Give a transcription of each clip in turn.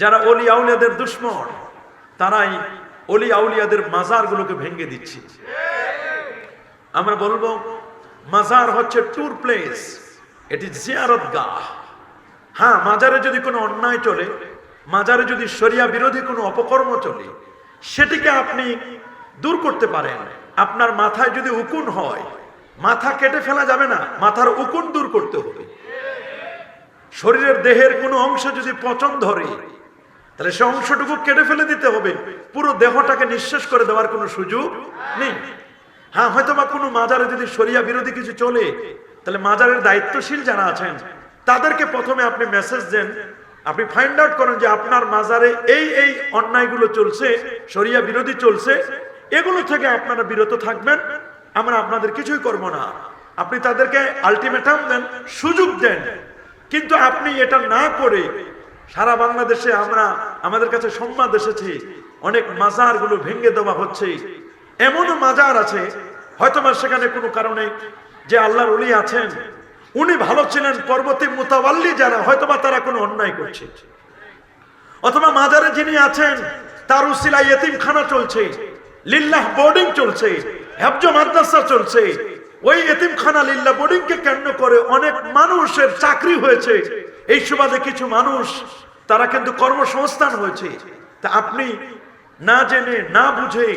যারা অলি আউলিয়াদের দুশ্মন, তারাই অলি আউলিয়াদের মাজারগুলোকে ভেঙে দিচ্ছে। আমরা বলব, মাজার হচ্ছে ট্যুর প্লেস, এটি জিয়ারত গাহ হ্যাঁ মাজারে যদি কোনো অন্যায় চলে, মাজারে যদি শরিয়া বিরোধী কোনো অপকর্ম চলে, সেটিকে আপনি দূর করতে পারেন। আপনার মাথায় যদি উকুন হয়, মাথা কেটে ফেলা যাবে না, মাথার উকুন দূর করতে হবে। শরীরের দেহের কোনো অংশ যদি পচন ধরে তাহলে সে অংশটুকু কেটে ফেলে দিতে হবে। পুরো দেহটাকে নিঃশেষ করে দেওয়ার কোনো সুযোগ নেই। হ্যাঁ হয়তো বা কোনো মাজারে যদি শরিয়া বিরোধী কিছু চলে, তাহলে মাজারের দায়িত্বশীল যারা আছেন, তাদেরকে প্রথমে আপনি মেসেজ দেন। আপনি ফাইন্ড আউট করেন যে আপনার মাজারে এই এই অন্যায়গুলো চলছে, শরিয়া বিরোধী চলছে, এগুলো থেকে আপনারা বিরত থাকবেন। আমরা আপনাদের কিছুই করব না। আপনি তাদেরকে আলটিমেটাম দেন, সুযোগ দেন। কিন্তু আপনি এটা না করে সারা বাংলাদেশে আমরা আমাদের কাছে সংবাদ এসেছে, অনেক মাজারগুলো ভেঙে দেওয়া হচ্ছে। এমনও মাজার আছে, হয়তোবা সেখানে কোনো কারণে যে আল্লাহর উলি আছেন, উনি ভালো ছিলেন পর্বতী মোতাবাল্লি যারা, হয়তোবা তারা কোনো অন্যায় করছে। অথবা মাজারে যিনি আছেন, তার উসিলায় এতিমখানা চলছে, লিল্লাহ বোর্ডিং চলছে, হেফজ মাদ্রাসা চলছে। ওই এতিমখানা লিল্লা বোর্ডিং কে কেন্দ্র করে অনেক মানুষের চাকরি হয়েছে। এই সুবাদে কিছু মানুষ, তারা কিন্তু কর্মসংস্থান হয়েছে। তা আপনি না জেনে, না বুঝে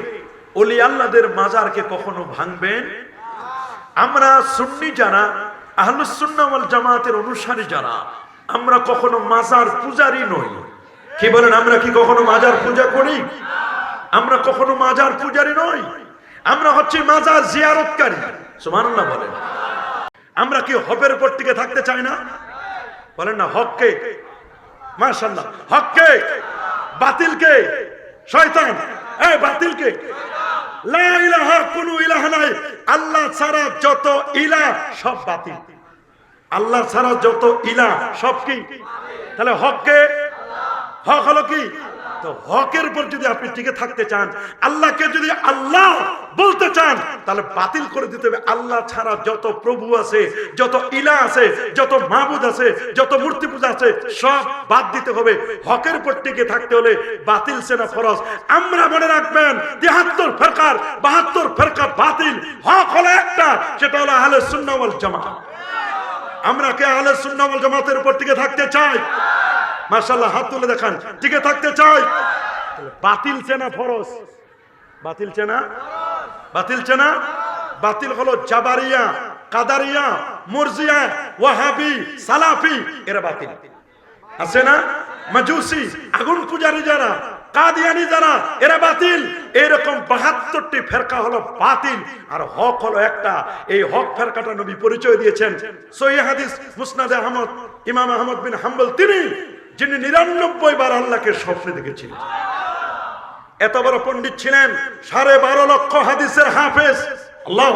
অলি আল্লাদের মাজারকে কখনো ভাঙবেন? আমরা সুন্নি যারা আহলুসুন্নাওয়াল জামাতের অনুসারী যারা, আমরা কখনো মাজার পূজারি নই। কি বলেন, আমরা কি কখনো মাজার পূজা করি? আমরা কখনো মাজার পূজারি নই। আমরা হচ্ছে মাজার জিয়ারতকারী। সুবহানাল্লাহ বলেন। আমরা কি হকের উপর টিকে থাকতে চাই না? বলেন না হককে মাশাআল্লাহ হককে বাতিলকে শয়তান। এই বাতিলকে লা ইলাহা, কোনো ইলাহ নাই। আল্লাহ ছাড়া যত ইলা সব বাতিল। আল্লাহ ছাড়া যত ইলা সব কি? তাহলে হককে হক হলো কি? তো হকের উপর যদি আপনি টিকে থাকতে চান, আল্লাহকে যদি আল্লাহ বলতে চান, তাহলে বাতিল করে দিতে হবে। আল্লাহ ছাড়া যত প্রভু আছে, যত ইলা আছে, যত মাহবুদ আছে, যত মূর্তি পূজা আছে, সব বাদ দিতে হবে। হকের উপর টিকে থাকতে হলে বাতিল সেনা ফরজ। আমরা মনে রাখবেন, তিহাত্তর ফেরকার, বাহাত্তর ফেরকা বাতিল। হক হলো একটা, সেটা হলো আহলে সুন্নাহ ওয়াল জামাত। আমরা কে আহলে সুন্নাহ ওয়াল জামাতের উপর টিকে থাকতে চাই? মাশাআল্লাহ, হাত তুলে দেখান। টিকে থাকতে চাই। বাতিল চেনা ফরজ। বাতিল চেনা? বাতিল চেনা? বাতিল হলো জাবারিয়া, কাদারিয়া, মুরজিয়া, ওয়াহাবি, সালাফি, এরা বাতিল। আছে না? মাজুসি, আগুন পূজারি যারা, কাদিয়ানি যারা, এরা বাতিল। এরকম বাহাত্তরটি ফেরকা হলো বাতিল। আর হক হলো একটা। এই হক ফেরকাটা নবী পরিচয় দিয়েছেন। সহি হাদিস, মুসনাদে আহমদ, ইমাম আহমদ বিন হাম্বল, তিনি যিনি নিরানব্বই বার আল্লাহকে স্বপ্নে দেখেছিলেন। এত বড় পণ্ডিত ছিলেন, সাড়ে বারো লক্ষ হাদিসের হাফেজ। আল্লাহ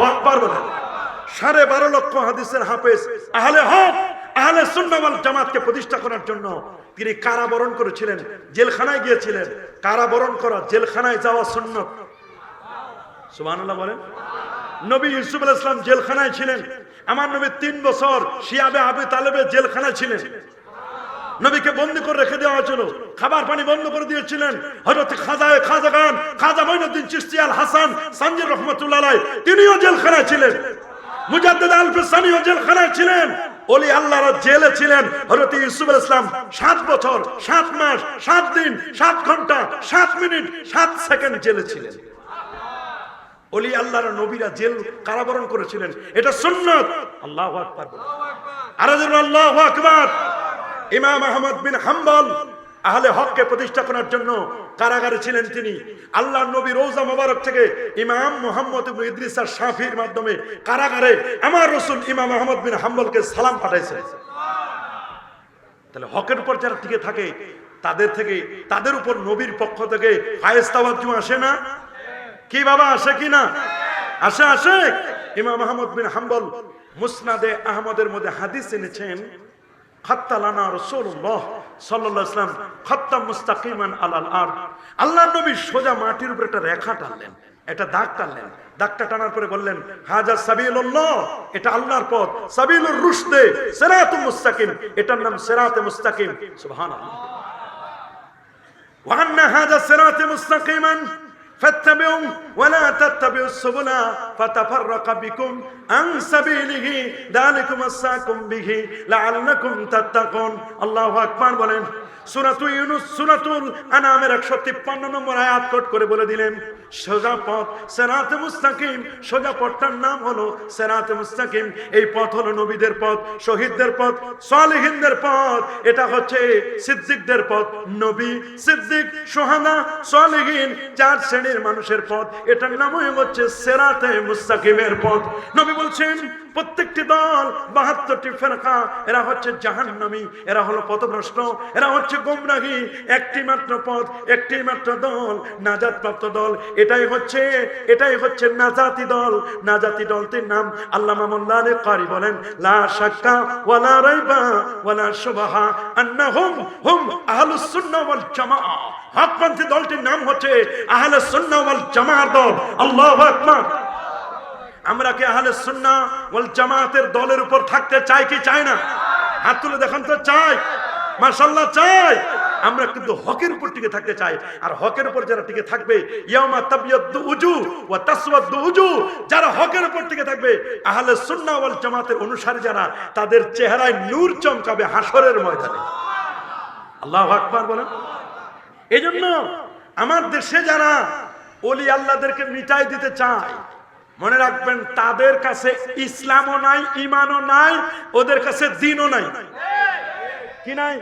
সাড়ে বারো লক্ষ হাদিসের হাফেজ। আহলে হক, আহলে সুন্নাওয়াল জামাতকে প্রতিষ্ঠা করার জন্য তিনি কারাবরণ করেছিলেন, জেলখানায় গিয়েছিলেন। কারাবরণ করা, জেলখানায় যাওয়া সুন্নত। বলেন। নবী ইউসুফ আলাইহিস সালাম জেলখানায় ছিলেন। আমার নবী তিন বছর শিয়াবে আবি তালেবে জেলখানায় ছিলেন। নবীকে বন্দি করে রেখে দেওয়া হয়েছিল। খাবার পানি বন্ধ করে দিয়েছিলেন। হযরত খাজায়ে খাজা খান, খাজা মঈনুদ্দিন চিশতি আল হাসান সঞ্জয় রহমাতুল্লাহ তিনিও জেলখানায় ছিলেন। মুজাদ্দিদ আল ফিসানিও জেলখানায় ছিলেন। ওলি আল্লাহর জেলে ছিলেন। হযরত ইউসুফ আলাইহিস সালাম, সাত বছর, সাত মাস, সাত দিন, সাত ঘণ্টা, সাত মিনিট, সাত সেকেন্ড জেলে ছিলেন। ওলি আল্লাহর নবীরা জেল কারাবরণ করেছিলেন। এটা সুন্নাত। আল্লাহু আকবার আর আল্লাহু আকবার। ইমাম আহমদ বিন হাম্বল আহলে হককে প্রতিষ্ঠা করার জন্য কারাগারে ছিলেন তিনি। আল্লাহ নবী রোজা মোবারক থেকে ইমাম মোহাম্মদ ইবনে ইদ্রিস শাফির মাধ্যমে কারাগারে আমার রসুল ইমাম আহমদ বিন হাম্বলকে সালাম পাঠাইছে। তাহলে হকের উপর যারা টিকে থাকে, তাদের থেকে, তাদের উপর নবীর পক্ষ থেকে ফায়েজ তাওয়াজ্জু আসে না? কি বাবা, আসে কি না? আসে আসে। ইমাম আহমদ বিন হাম্বল মুসনাদে আহমদের মধ্যে হাদিস এনেছেন বললেন, হাজা সাবিলুল্লাহ, এটা আল্লাহর পথ। সাবিলুর রুশদে সিরাতুল মুস্তাকিম, এটার নাম সিরাতে মুস্তাকিম। সুবহানাল্লাহ। ওয়া হাজা সিরাতে মুস্তাকিমান فاتبعوا ولا تتبعوا السبل فتفرق بكم عن سبيله ذلكم وصاكم به لعلكم تتقون الله أكبر বলেন সুরাতু ইউনুস সুরাতুল আনামের একশো তিপ্পান্ন নম্বর আয়াত কোট করে বলে দিলেন সোজা পথ সেরাতে মুস্তাকিম সোজা পথটার নাম হলো সেরাতে মুস্তাকিম এই পথ হলো নবীদের পথ শহীদদের পথ সালেহিনদের পথ এটা হচ্ছে সিদ্দিকদের পথ নবী সিদ্দিক সোহানা সালেহিন চার শ্রেণীর মানুষের পথ এটার নামই হচ্ছে সেরাতে মুস্তাকিমের পথ। নবী বলছেন প্রত্যেকটি দল, বাহাত্তরটি ফেরকা, এরা হচ্ছে জাহান্নামী, এরা হলো পথভ্রষ্ট, এরা হচ্ছে গোমরাহী। একটি মাত্র পথ, একটি মাত্র দল নাজাত প্রাপ্ত দল, এটাই হচ্ছে এটাই হচ্ছে নাজাতি দল। নাজাতি দলটির নাম আল্লামা মোল্লানে কারি বলেন, লা শাক্কা ওয়ালা ওয়ালা হুম দলটির নাম হচ্ছে আহলুস সুন্নাহ ওয়াল দল। আল্লাহু আমরা কি আহলে সুন্না ওয়াল জামাতের দলের উপর থাকতে চাই কি চাই না? হাত তুলে দেখুন তো চাই। মাশাআল্লাহ চাই। আমরা কিন্তু হকের উপর টিকে থাকতে চাই। আর হকের উপর যারা টিকে থাকবে ইয়ামা তাবিয়াদ্দু উজু ওয়া তাসওয়াদ্দু উজু, যারা হকের উপর টিকে থাকবে, আহলে সুন্নাহ ওয়াল জামাতের অনুসারী যারা, তাদের চেহারায় নূর চমকাবে হাসরের ময়দানে। আল্লাহু আকবার বলেন। এজন্য আমার দেশে যারা ওলি আল্লাহদেরকে মিটাই দিতে চায় মনে রাখবেন, তাদের কাছে ইসলামও নাই ইমানও নাই, ওদের কাছে দিনও নাই। কি নাই?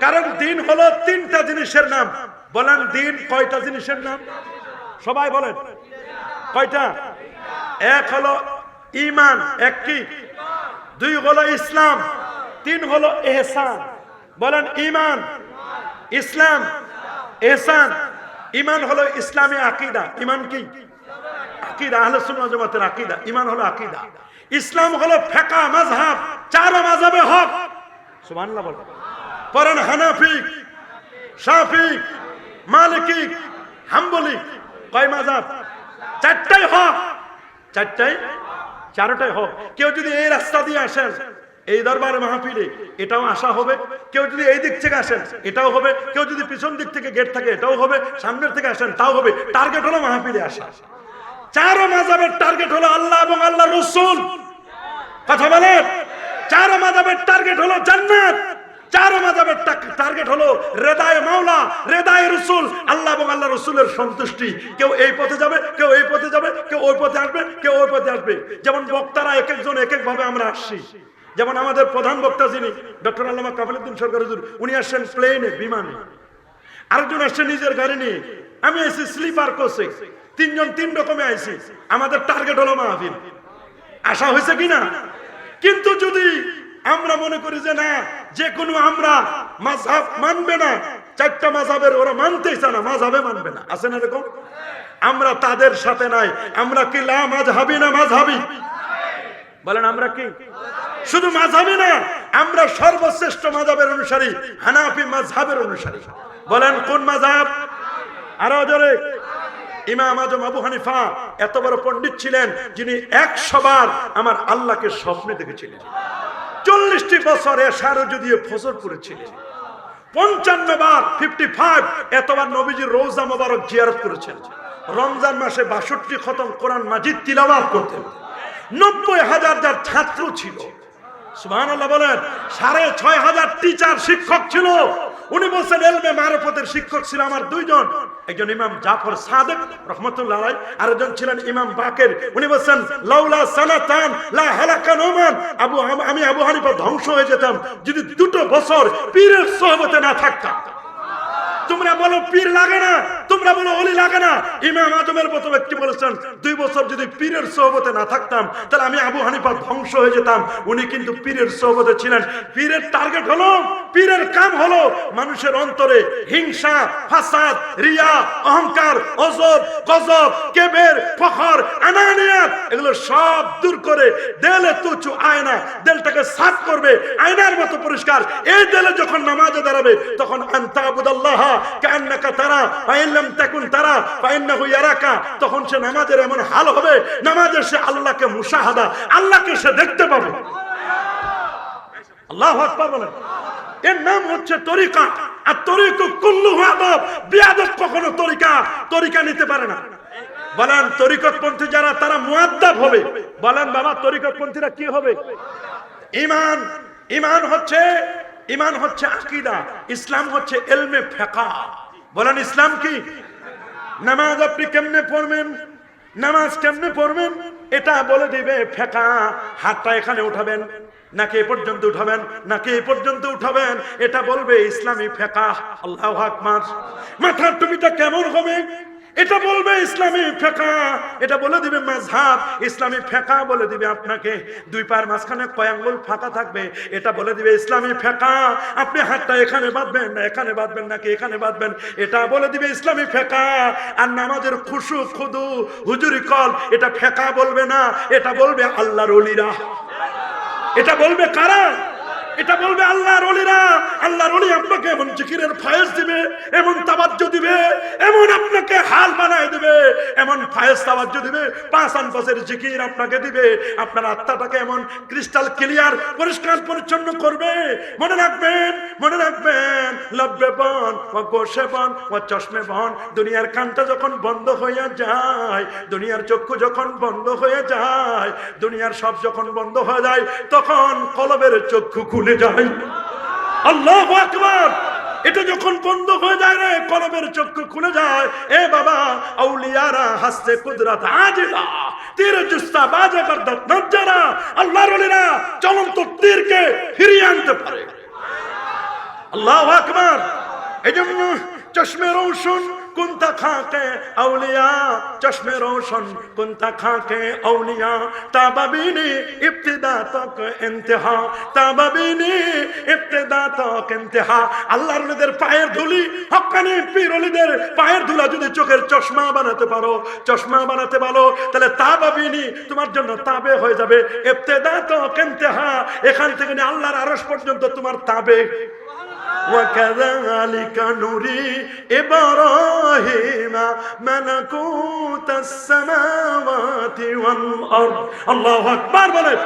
কারণ দিন হলো তিনটা জিনিসের নাম। বলেন, দিন কয়টা জিনিসের নাম? সবাই বলেন। কয়টা? এক হলো ইমান এক কি? দুই হলো ইসলাম, তিন হলো এহসান। বলেন ইমান ইসলাম, এহসান। ইমান হলো ইসলামী আকিদা। ইমান কি? আকিদা, আহলে সুন্নাহ জামাতের আকিদা। ইমান হলো আকিদা। ইসলাম হলো ফেকা মাযহাব, চার মাযহাবে হক। সুবহানাল্লাহ বলেন পরেন হানাফি, শাফি, মালিকি, হাম্বলি, কয় মাযহাব? চারটাই হক। চারটাই? হক। কেউ যদি এই রাস্তা দিয়ে আসেন, এই দরবারে মাহফিলে, এটাও আশা হবে। কেউ যদি এই দিক থেকে আসেন, এটাও হবে। কেউ যদি পিছন দিক থেকে গেট থাকে, এটাও হবে। সামনের থেকে আসেন, তাও হবে। টার্গেট হলো মাহফিলে আসা। চারো মাজাবের টার্গেট হলো আল্লাহ এবং আল্লাহ রসুল। কথা বলেন? চারো মাজাবের টার্গেট হলো জান্নাত। চারো মাজাবের টার্গেট হলো রেদায় মাওলা, রেদায় রসুল। আল্লাহ এবং আল্লাহ রসুলের সন্তুষ্টি। কেউ এই পথে যাবে, কেউ এই পথে যাবে, কেউ ওই পথে আসবে, কেউ ওই পথে আসবে। যেমন বক্তারা এক একজন এক এক ভাবে আমরা আসছি। যেমন আমাদের প্রধান বক্তা যিনি, ডক্টর আল্লামা কামালুদ্দিন সরকার হুজুর, উনি আসছেন প্লেনে বিমানে। আরেকজন আসছে নিজের গাড়ি নিয়ে। আমি এসেছি স্লিপার কোচে তিনজন তিন রকমে আইছি। আমাদের টার্গেট হলো মাহফিল। আশা হয়েছে কিনা কিন্তু যদি আমরা মনে করি যে না, যে কোনো আমরা মাঝহাব মানবে না, চারটা মাঝহাবের ওরা মানতেই চায় না, মাঝহাবে মানবে না। আছে না এরকম? আমরা তাদের সাথে নাই। আমরা কি লা মাঝহাবি না মাঝহাবি? বলেন, আমরা কি? শুধু মাঝহাবি না, আমরা সর্বশ্রেষ্ঠ মাঝহাবের অনুসারী, হানাফি মাঝহাবের অনুসারী। বলেন, কোন মাঝহাব? আরও জোরে। ইমাম আজম আবু হানিফা এত বড় পণ্ডিত ছিলেন যিনি একশো বার আমার আল্লাহকে স্বপ্নে দেখেছিলেন। চল্লিশটি বছর এসারও যদিও ফসল করেছিলেন পঞ্চান্ন বার ফিফটি ফাইভ এতবার নবীজির রোজা মোবারক জিয়ারত করেছেন। রমজান মাসে বাষট্টি খতম কোরআন মাজিদ তিলাবাত করতেন। নব্বই হাজার যার ছাত্র ছিল বলেন, সাড়ে ছয় হাজার টিচার শিক্ষক ছিল। উনি বলছেন, এলমে মারফতের শিক্ষক ছিল আমার দুইজন। একজন ইমাম জাফর সাদেক রহমতুল্লাহ আর একজন ছিলেন ইমাম বাকের। উনি বলছেন, লাউলা সানাতান লা হালাকান ওমান আবু আমি আবু হানিফা ধ্বংস হয়ে যেতাম, যদি দুটো বছর পীরের সহবতে না থাকতাম। তোমরা বলো, পীর লাগে না? তোমরা বলো, অলি লাগে না। ইমাম আজমের মতো ব্যক্তি বলেছেন, দুই বছর যদি পীরের সোহবতে না থাকতাম, তাহলে আমি আবু হানিফা ধ্বংস হয়ে যেতাম। উনি কিন্তু পীরের সোহবতে ছিলেন। পীরের টার্গেট হলো, পীরের কাম হলো মানুষের অন্তরে হিংসা, ফাসাদ, রিয়া, অহংকার, অজব, গজব, কেবের, ফখর, আনানিয়াত, এগুলো সব দূর করে দেলে তুচু আয়না, দেলটাকে সাফ করবে, আয়নার মতো পরিষ্কার। এই দেলে যখন নামাজে দাঁড়াবে, তখন আন্তাবুদাল্লাহ কান্নাকা তারা তখন সে নামাজের এমন হাল হবে, নামাজের সে আল্লাহকে আল্লাহকে সে দেখতে পাবে। আল্লাহ এর নাম হচ্ছে তরিকা। আর কুল্লু বিয়াদব কখনো তরিকা তরিকা নিতে পারে না। বলেন, তরিকতপন্থী যারা, তারা মুয়াদ্দাব হবে। বলেন, বাবা, তরিকতপন্থীরা কি হবে? ইমান ইমান হচ্ছে ইমান হচ্ছে আকীদা, ইসলাম হচ্ছে এলমে ফেকা। বলেন, ইসলাম কি? নামাজ আপনি কেমনে পড়বেন? নামাজ কেমনে পড়বেন? এটা বলে দিবে, ফেকা, হাতটা এখানে উঠাবেন, নাকি এ পর্যন্ত উঠাবেন, নাকি এ পর্যন্ত উঠাবেন। এটা বলবে, ইসলামী ফেকা, আল্লাহ আকবার। মাথার টুপিটা কেমন হবে? এটা বলবে ইসলামী ফেকা। এটা বলে দিবে মাঝহাব ইসলামী ফেকা বলে দিবে আপনাকে। দুই পায়ের মাঝখানে কয়াঙ্গুল ফাঁকা থাকবে, এটা বলে দিবে ইসলামী ফেকা। আপনি হাতটা এখানে বাঁধবেন না, এখানে বাঁধবেন নাকি এখানে বাঁধবেন? এটা বলে দিবে ইসলামী ফেকা। আর নামাজের খুশু, খুদু, হুজুরি কল, এটা ফেকা বলবে না, এটা বলবে আল্লাহর অলিরা। এটা বলবে কারা? এটা বলবে আল্লাহর অলিরা আল্লাহর অলি আপনাকে এমন জিকিরের ফায়েজ দিবে, এমন তাবাজ্য দিবে, এমন আপনাকে হাল বানায় দিবে, এমন ফায়েজ তাবাজ্য দিবে, পাঁচ আনপাসের জিকির আপনাকে দিবে। আপনার আত্মাটাকে এমন ক্রিস্টাল ক্লিয়ার, পরিষ্কার, পরিচ্ছন্ন করবে। মনে রাখবেন মনে রাখবেন, লব্বে বন ও গোসে বন ও চশমে বন, দুনিয়ার কানটা যখন বন্ধ হয়ে যায়, দুনিয়ার চক্ষু যখন বন্ধ হয়ে যায়, দুনিয়ার সব যখন বন্ধ হয়ে যায়, তখন কলবের চক্ষু খুলে যায়। আল্লাহ আকবার। এটা যখন বন্ধ হয়ে যায় রে কলবের চক্ষু খুলে যায়। এ বাবা, আউলিয়ারা হাসতে কুদরত আজিলা তীর জুস্তা বাজে গর্দত নজ্জারা। আল্লাহর ওলিরা চলন্ত তীরকে ফিরিয়ে আনতে পারে। আল্লাহ আকবার। এই জন্য চশমে রোশন কুন্তা খাকে আউলিয়া, চশমে রোশন, কুন্তা খাকে আউলিয়া। তাবাবিনি ইবতিদা তক ইন্তেহা, তাবাবিনি ইবতিদা তক ইন্তেহা। আল্লাহর ওলিদের পায়ের ধুলি হক্কানি পীর ওলিদের পায়ের ধুলা যদি চোখের চশমা বানাতে পারো, চশমা বানাতে পারো, তাহলে তাবাবিনি তোমার জন্য তাবে হয়ে যাবে। ইবতিদা তক ইন্তেহা, এখান থেকে আল্লাহর আরশ পর্যন্ত তোমার তাবে। وكذلك نري إبراهيم ملكوت السماوات والأرض. الله أكبر بلد.